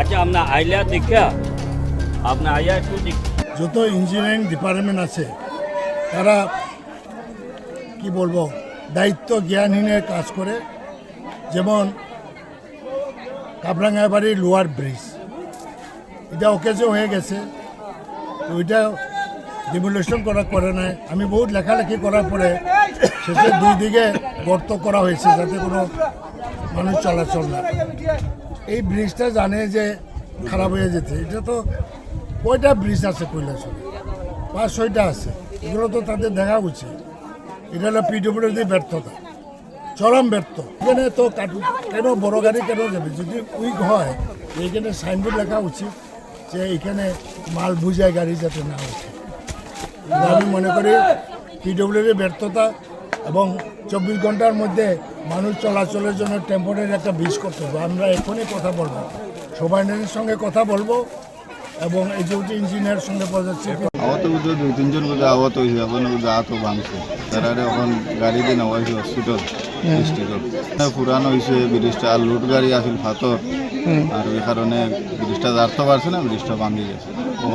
আচ্ছা আপনার আইলা দেখা আপনার আইয়া একটু যত ইঞ্জিনিয়ারিং ডিপার্টমেন্ট আছে, তারা কি বলব, দায়িত্ব জ্ঞানহীনের কাজ করে। যেমন কাপড়াঙ্গাবাড়ির লোয়ার ব্রিজ। এটা ওকেজে হয়ে গেছে। ওইটা ডিমোলেশন করা করে নাই। আমি বহুত লেখালেখি করার পরে শেষে দুই দিকে গর্ত করা হয়েছে যাতে কোনো মানুষ চলাচল না এই ব্রিজটা জানে যে খারাপ হয়ে যেতে। এটা তো কয়টা ব্রিজ আছে কৈলাসরে পাঁচ, ছয়টা আছে। এগুলো তো তাদের দেখা উচিত। এটা হলো পিডব্লিউডি ব্যর্থতা। চরম ব্যর্থ। এখানে তো কেন বড় গাড়ি কেন যাবে? যদি উইক হয় এইখানে সাইনবোর্ড লেখা উচিত যে এখানে মাল বুঝায় গাড়ি যাতে না কিন্তু আমি মনে করি পিডব্লিউডি ব্যর্থতা এবং চব্বিশ ঘণ্টার মধ্যে মানুষ চলাচলের জন্য টেম্পোরারি একটা ব্রিজ করতে হবে। আমরা এখনই কথা বলব। সবাইনের সঙ্গে কথা বলব এবং এই যে ইঞ্জিনিয়ার সঙ্গে পৌঁছাচ্ছি আহত বুঝে দুই তিনজন বুঝে আহত হয়েছে এখন বুঝে আহত ভাঙছে তারা এখন গাড়ি দিয়ে নেওয়া হয়েছে হসপিটাল ডিস্ট্রিক্টত পুরানো হয়েছে ব্রিজটা আর লুট গাড়ি আছিল ফাতর। আর এই কারণে ব্রিজটা দাঁড়তে পারছে না ব্রিজটা ভাঙি গেছে।